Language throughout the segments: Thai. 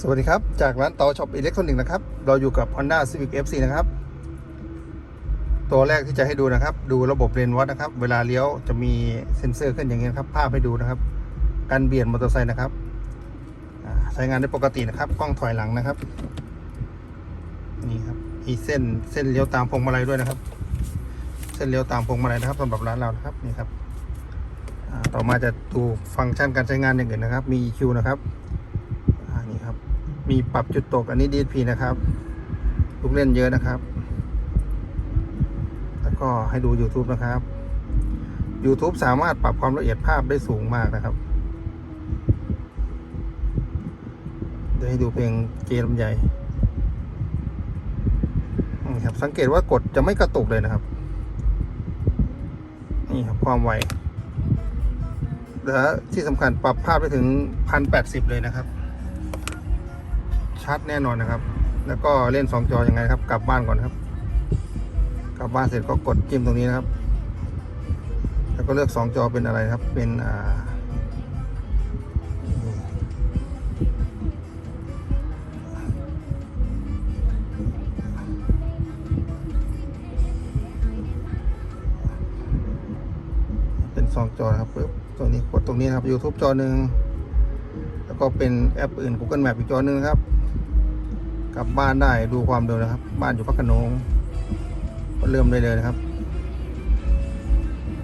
สวัสดีครับ จากร้านต่อช็อปอิเล็กทรอนิกส์นะครับ เราอยู่กับ Honda Civic FC นะครับ ตัวแรกที่จะให้ดูนะครับ ดูระบบเลนวัดนะครับ เวลาเลี้ยวจะมีเซ็นเซอร์ขึ้นอย่างนี้นครับ ภาพให้ดูนะครับ การเบียดมอเตอร์ไซค์นะครับ ใช้งานได้ปกตินะครับ กล้องถอยหลังนะครับ นี่ครับ มีเส้นเส้นเลี้ยวตามพวงมาลัยด้วยนะครับ เส้นเลี้ยวตามพวงมาลัยนะครับสำหรับร้านเรานะครับ นี่ครับ ต่อมาจะดูฟังก์ชันการใช้งานอย่างอื่นนะครับ มี EQ นะครับ มีปรับจุดตกอันนี้ DSP นะครับ ลูกเล่นเยอะนะครับ แล้วก็ให้ดู YouTube นะครับ YouTube สามารถปรับความละเอียดภาพได้สูงมากนะครับ เดี๋ยวให้ดูเพลงเกมลำใหญ่ครับสังเกตว่ากดจะไม่กระตุกเลยนะครับ นี่ครับความไวและที่สำคัญปรับภาพได้ถึง 1080 เลยนะครับ ชัดแน่นอนนะครับ แล้วก็เล่นสองจอยังไงครับ กลับบ้านก่อนครับ กลับบ้านเสร็จก็กดจิ้มตรงนี้นะครับ แล้วก็เลือกสองจอเป็นอะไรครับ เป็นอ่าเป็นสองจอครับปึ๊บตรงนี้กดตรงนี้ครับ YouTube จอหนึ่งแล้วก็เป็นแอปอื่น Google Map อีกจอหนึ่งครับ กลับบ้านได้ดูความเร็วนะครับ บ้านอยู่พักขนงก็เริ่มได้เลยนะครับ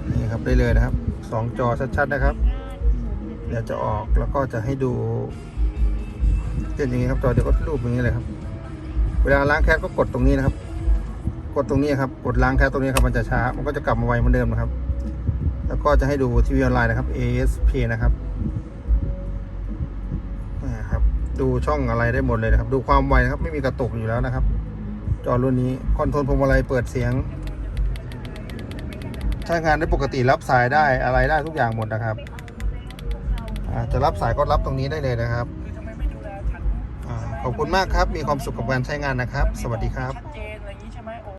นี่ครับได้เลยนะครับสองจอชัดๆนะครับ เดี๋ยวจะออกแล้วก็จะให้ดูเป็นอย่างนี้ครับจอเดี๋ยวก็รูปอย่างนี้เลยครับ เวลาล้างแคสก็กดตรงนี้นะครับ กดตรงนี้ครับ กดล้างแคสตรงนี้ครับมันจะช้า มันก็จะกลับมาไวเหมือนเดิมนะครับ แล้วก็จะให้ดูทีวีออนไลน์นะครับ ASP นะครับ นะครับ ดูช่องอะไรได้หมดเลยนะครับ ดูความไวนะครับ ไม่มีกระตุกอยู่แล้วนะครับ จอรุ่นนี้คอนโทรลพวงมาลัยเปิดเสียง ใช้งานได้ปกติรับสายได้อะไรได้ทุกอย่างหมดนะครับจะรับสายก็รับตรงนี้ได้เลยนะครับขอบคุณมากครับ มีความสุขกับการใช้งานนะครับ สวัสดีครับ